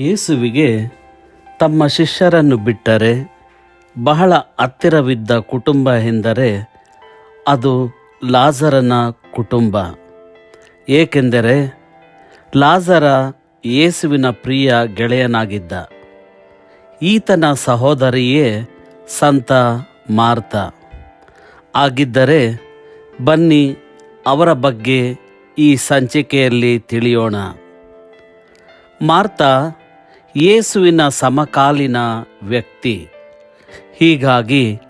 ಯೇಸುವಿಗೆ ತಮ್ಮ ಶಿಷ್ಯರನ್ನು ಬಿಟ್ಟರೆ ಬಹಳ ಹತ್ತಿರವಿದ್ದ ಕುಟುಂಬ ಎಂದರೆ ಅದು ಲಾಜರನ ಕುಟುಂಬ. ಏಕೆಂದರೆ ಲಾಜರ ಯೇಸುವಿನ ಪ್ರಿಯ ಗೆಳೆಯನಾಗಿದ್ದ. ಈತನ ಸಹೋದರಿಯೇ ಸಂತ ಮಾರ್ತ. ಆಗಿದ್ದರೆ ಬನ್ನಿ ಅವರ ಬಗ್ಗೆ ಈ ಸಂಚಿಕೆಯಲ್ಲಿ ತಿಳಿಯೋಣ. ಮಾರ್ತ ಯೇಸುವಿನ ಸಮಕಾಲೀನ ವ್ಯಕ್ತಿ. ಹೀಗಾಗಿ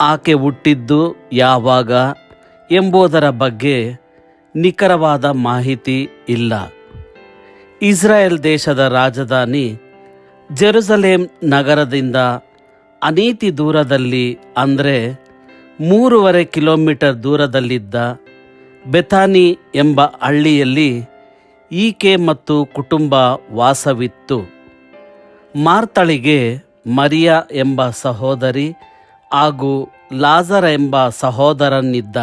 ಆಕೆ ಹುಟ್ಟಿದ್ದು ಯಾವಾಗ ಎಂಬುದರ ಬಗ್ಗೆ ನಿಖರವಾದ ಮಾಹಿತಿ ಇಲ್ಲ. ಇಸ್ರಾಯೇಲ್ ದೇಶದ ರಾಜಧಾನಿ ಜೆರುಸಲೇಂ ನಗರದಿಂದ ಅನೀತಿ ದೂರದಲ್ಲಿ ಅಂದರೆ ಮೂರುವರೆ ಕಿಲೋಮೀಟರ್ ದೂರದಲ್ಲಿದ್ದ ಬೆಥಾನಿ ಎಂಬ ಹಳ್ಳಿಯಲ್ಲಿ ಈಕೆ ಮತ್ತು ಕುಟುಂಬ ವಾಸವಿತ್ತು. ಮಾರ್ತಳಿಗೆ ಮರಿಯ ಎಂಬ ಸಹೋದರಿ ಹಾಗೂ ಲಾಜರ ಎಂಬ ಸಹೋದರನಿದ್ದ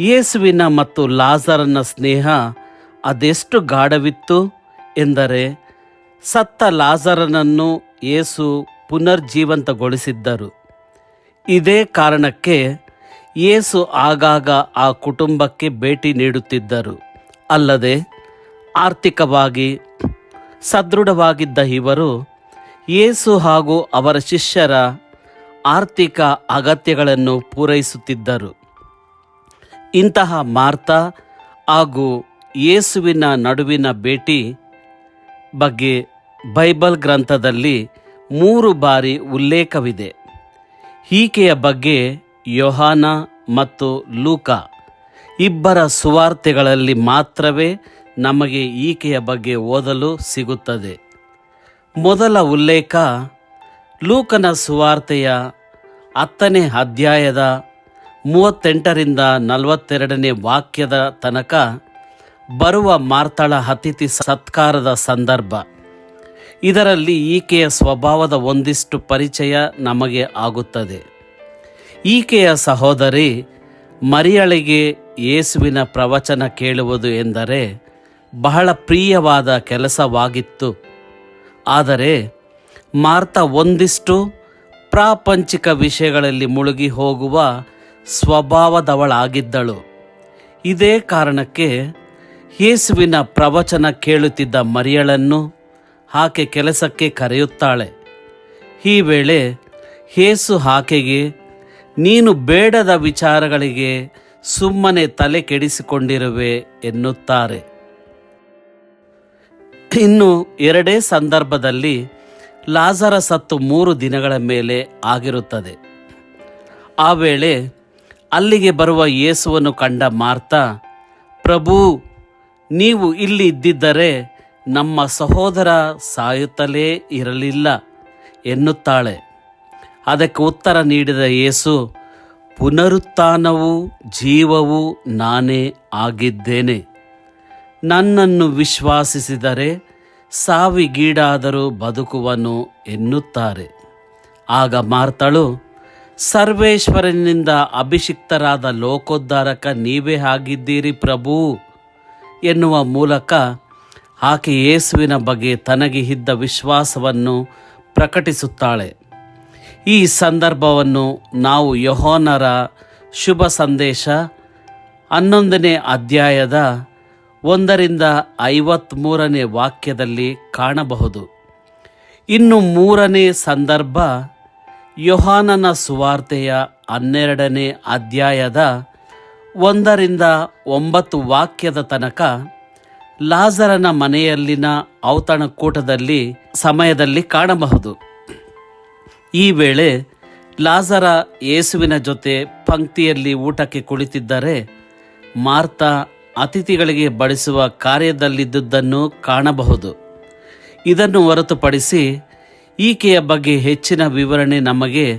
ಯೇಸುವಿನ ಮತ್ತು ಲಾಜರನ ಸ್ನೇಹ ಅದೆಷ್ಟು ಗಾಢವಿತ್ತು ಎಂದರೆ ಸತ್ತ ಲಾಜರನನ್ನು ಯೇಸು ಪುನರ್ಜೀವಂತಗೊಳಿಸಿದ್ದರು. ಇದೇ ಕಾರಣಕ್ಕೆ ಯೇಸು ಆಗಾಗ ಆ ಕುಟುಂಬಕ್ಕೆ ಭೇಟಿ ನೀಡುತ್ತಿದ್ದರು. ಅಲ್ಲದೆ ಆರ್ಥಿಕವಾಗಿ ಸದೃಢವಾಗಿದ್ದ ಇವರು ಯೇಸು ಹಾಗೂ ಅವರ ಶಿಷ್ಯರ ಆರ್ಥಿಕ ಅಗತ್ಯಗಳನ್ನು ಪೂರೈಸುತ್ತಿದ್ದರು. ಇಂತಹ ಮಾರ್ತ ಹಾಗೂ ಯೇಸುವಿನ ನಡುವಿನ ಭೇಟಿ ಬಗ್ಗೆ ಬೈಬಲ್ ಗ್ರಂಥದಲ್ಲಿ ಮೂರು ಬಾರಿ ಉಲ್ಲೇಖವಿದೆ. ಈಕೆಯ ಬಗ್ಗೆ ಯೋಹಾನ ಮತ್ತು ಲೂಕ ಇಬ್ಬರ ಸುವಾರ್ತೆಗಳಲ್ಲಿ ಮಾತ್ರವೇ ನಮಗೆ ಈಕೆಯ ಬಗ್ಗೆ ಓದಲು ಸಿಗುತ್ತದೆ. ಮೊದಲ ಉಲ್ಲೇಖ ಲೂಕನ ಸುವಾರ್ತೆಯ ಹತ್ತನೇ ಅಧ್ಯಾಯದ ಮೂವತ್ತೆಂಟರಿಂದ ನಲವತ್ತೆರಡನೇ ವಾಕ್ಯದ ತನಕ ಬರುವ ಮಾರ್ತಳ ಅತಿಥಿ ಸತ್ಕಾರದ ಸಂದರ್ಭ. ಇದರಲ್ಲಿ ಈಕೆಯ ಸ್ವಭಾವದ ಒಂದಿಷ್ಟು ಪರಿಚಯ ನಮಗೆ ಆಗುತ್ತದೆ. ಈಕೆಯ ಸಹೋದರಿ ಮರಿಯಳಿಗೆ ಯೇಸುವಿನ ಪ್ರವಚನ ಕೇಳುವುದು ಎಂದರೆ ಬಹಳ ಪ್ರಿಯವಾದ ಕೆಲಸವಾಗಿತ್ತು. ಆದರೆ ಮಾರ್ತ ಒಂದಿಷ್ಟು ಪ್ರಾಪಂಚಿಕ ವಿಷಯಗಳಲ್ಲಿ ಮುಳುಗಿ ಹೋಗುವ ಸ್ವಭಾವದವಳಾಗಿದ್ದಳು. ಇದೇ ಕಾರಣಕ್ಕೆ ಯೇಸುವಿನ ಪ್ರವಚನ ಕೇಳುತ್ತಿದ್ದ ಮರಿಯಳನ್ನು ಆಕೆ ಕೆಲಸಕ್ಕೆ ಕರೆಯುತ್ತಾಳೆ. ಈ ವೇಳೆ ಯೇಸು ಆಕೆಗೆ, ನೀನು ಬೇಡದ ವಿಚಾರಗಳಿಗೆ ಸುಮ್ಮನೆ ತಲೆ ಕೆಡಿಸಿಕೊಂಡಿರುವೆ ಎನ್ನುತ್ತಾರೆ. ಇನ್ನು ಎರಡೇ ಸಂದರ್ಭದಲ್ಲಿ ಲಾಜರ ಸತ್ತು ಮೂರು ದಿನಗಳ ಮೇಲೆ ಆಗಿರುತ್ತದೆ. ಆ ವೇಳೆ ಅಲ್ಲಿಗೆ ಬರುವ ಯೇಸುವನ್ನು ಕಂಡ ಮಾರ್ತ, ಪ್ರಭು, ನೀವು ಇಲ್ಲಿ ಇದ್ದಿದ್ದರೆ ನಮ್ಮ ಸಹೋದರ ಸಾಯುತ್ತಲೇ ಇರಲಿಲ್ಲ ಎನ್ನುತ್ತಾಳೆ. ಅದಕ್ಕೆ ಉತ್ತರ ನೀಡಿದ ಯೇಸು, ಪುನರುತ್ಥಾನವೂ ಜೀವವೂ ನಾನೇ ಆಗಿದ್ದೇನೆ. ನನ್ನನ್ನು ವಿಶ್ವಾಸಿಸಿದರೆ ಸಾವಿಗೀಡಾದರೂ ಬದುಕುವನು ಎನ್ನುತ್ತಾರೆ. ಆಗ ಮಾರ್ತಳು, ಸರ್ವೇಶ್ವರನಿಂದ ಅಭಿಷಿಕ್ತರಾದ ಲೋಕೋದ್ಧಾರಕ ನೀವೇ ಆಗಿದ್ದೀರಿ ಪ್ರಭು ಎನ್ನುವ ಮೂಲಕ ಆಕೆ ಯೇಸುವಿನ ಬಗ್ಗೆ ತನಗೆ ಇದ್ದ ವಿಶ್ವಾಸವನ್ನು ಪ್ರಕಟಿಸುತ್ತಾಳೆ. ಈ ಸಂದರ್ಭವನ್ನು ನಾವು ಯಹೋನರ ಶುಭ ಸಂದೇಶ ಹನ್ನೊಂದನೇ ಅಧ್ಯಾಯದ ಒಂದರಿಂದ ಐವತ್ತ್ಮೂರನೇ ವಾಕ್ಯದಲ್ಲಿ ಕಾಣಬಹುದು. ಇನ್ನು ಮೂರನೇ ಸಂದರ್ಭ ಯೋಹಾನನ ಸುವಾರ್ತೆಯ ಹನ್ನೆರಡನೇ ಅಧ್ಯಾಯದ ಒಂದರಿಂದ ಒಂಬತ್ತು ವಾಕ್ಯದ ತನಕ ಲಾಜರನ ಮನೆಯಲ್ಲಿನ ಔತಣಕೂಟದಲ್ಲಿ ಸಮಯದಲ್ಲಿ ಕಾಣಬಹುದು. ಈ ವೇಳೆ ಲಾಜರ ಯೇಸುವಿನ ಜೊತೆ ಪಂಕ್ತಿಯಲ್ಲಿ ಊಟಕ್ಕೆ ಕುಳಿತಿದ್ದರೆ ಮಾರ್ತ ಅತಿಥಿಗಳಿಗೆ ಬಡಿಸುವ ಕಾರ್ಯದಲ್ಲಿದ್ದುದನ್ನು ಕಾಣಬಹುದು. ಇದನ್ನು ಹೊರತುಪಡಿಸಿ ಈಕೆಯ ಬಗ್ಗೆ ಹೆಚ್ಚಿನ ವಿವರಣೆ ನಮಗೆ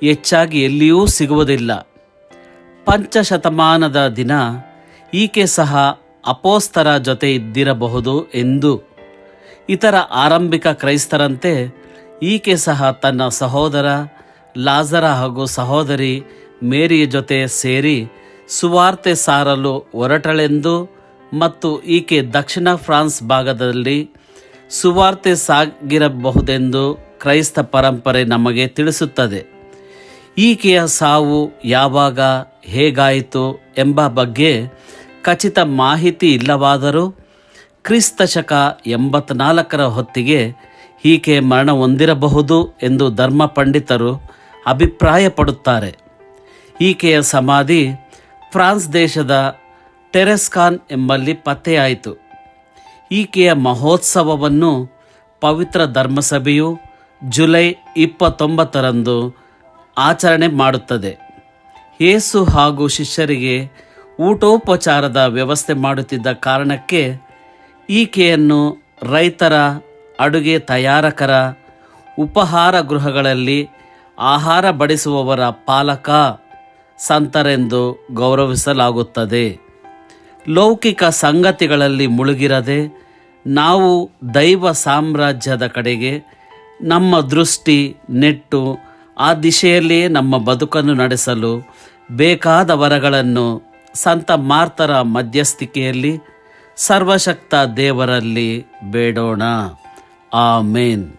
ಹೆಚ್ಚಾಗಿ ಎಲ್ಲಿಯೂ ಸಿಗುವುದಿಲ್ಲ. ಪಂಚಶತಮಾನದ ದಿನ ಈಕೆ ಸಹ ಅಪೋಸ್ತರ ಜೊತೆ ಇದ್ದಿರಬಹುದು ಎಂದು. ಇತರ ಆರಂಭಿಕ ಕ್ರೈಸ್ತರಂತೆ ಈಕೆ ಸಹ ತನ್ನ ಸಹೋದರ ಲಾಜರ ಹಾಗೂ ಸಹೋದರಿ ಮೇರಿಯ ಜೊತೆ ಸೇರಿ ಸುವಾರ್ತೆ ಸಾರಲು ಹೊರಟಳೆಂದು ಮತ್ತು ಈಕೆ ದಕ್ಷಿಣ ಫ್ರಾನ್ಸ್ ಭಾಗದಲ್ಲಿ ಸುವಾರ್ತೆ ಸಾಗಿರಬಹುದೆಂದು ಕ್ರೈಸ್ತ ಪರಂಪರೆ ನಮಗೆ ತಿಳಿಸುತ್ತದೆ. ಈಕೆಯ ಸಾವು ಯಾವಾಗ ಹೇಗಾಯಿತು ಎಂಬ ಬಗ್ಗೆ ಖಚಿತ ಮಾಹಿತಿ ಇಲ್ಲವಾದರೂ ಕ್ರಿಸ್ತ ಶಕ ಎಂಬತ್ನಾಲ್ಕರ ಹೊತ್ತಿಗೆ ಈಕೆ ಮರಣ ಹೊಂದಿರಬಹುದು ಎಂದು ಧರ್ಮ ಪಂಡಿತರು ಅಭಿಪ್ರಾಯಪಡುತ್ತಾರೆ. ಈಕೆಯ ಸಮಾಧಿ ಫ್ರಾನ್ಸ್ ದೇಶದ ಟೆರೆಸ್ಕಾನ್ ಎಂಬಲ್ಲಿ ಪತ್ತೆಯಾಯಿತು. ಈಕೆಯ ಮಹೋತ್ಸವವನ್ನು ಪವಿತ್ರ ಧರ್ಮಸಭೆಯು ಜುಲೈ ಇಪ್ಪತ್ತೊಂಬತ್ತರಂದು ಆಚರಣೆ ಮಾಡುತ್ತದೆ. ಏಸು ಹಾಗೂ ಶಿಷ್ಯರಿಗೆ ಊಟೋಪಚಾರದ ವ್ಯವಸ್ಥೆ ಮಾಡುತ್ತಿದ್ದ ಕಾರಣಕ್ಕೆ ಈಕೆಯನ್ನು ರೈತರ ಅಡುಗೆ ತಯಾರಕರ ಉಪಹಾರ ಗೃಹಗಳಲ್ಲಿ ಆಹಾರ ಬಡಿಸುವವರ ಪಾಲಕ ಸಂತರೆಂದು ಗೌರವಿಸಲಾಗುತ್ತದೆ. ಲೌಕಿಕ ಸಂಗತಿಗಳಲ್ಲಿ ಮುಳುಗಿರದೆ ನಾವು ದೈವ ಸಾಮ್ರಾಜ್ಯದ ಕಡೆಗೆ ನಮ್ಮ ದೃಷ್ಟಿ ನೆಟ್ಟು ಆ ದಿಶೆಯಲ್ಲಿಯೇ ನಮ್ಮ ಬದುಕನ್ನು ನಡೆಸಲು ಬೇಕಾದ ವರಗಳನ್ನು ಸಂತ ಮಾರ್ತರ ಮಧ್ಯಸ್ಥಿಕೆಯಲ್ಲಿ ಸರ್ವಶಕ್ತ ದೇವರಲ್ಲಿ ಬೇಡೋಣ. ಆಮೇನ್.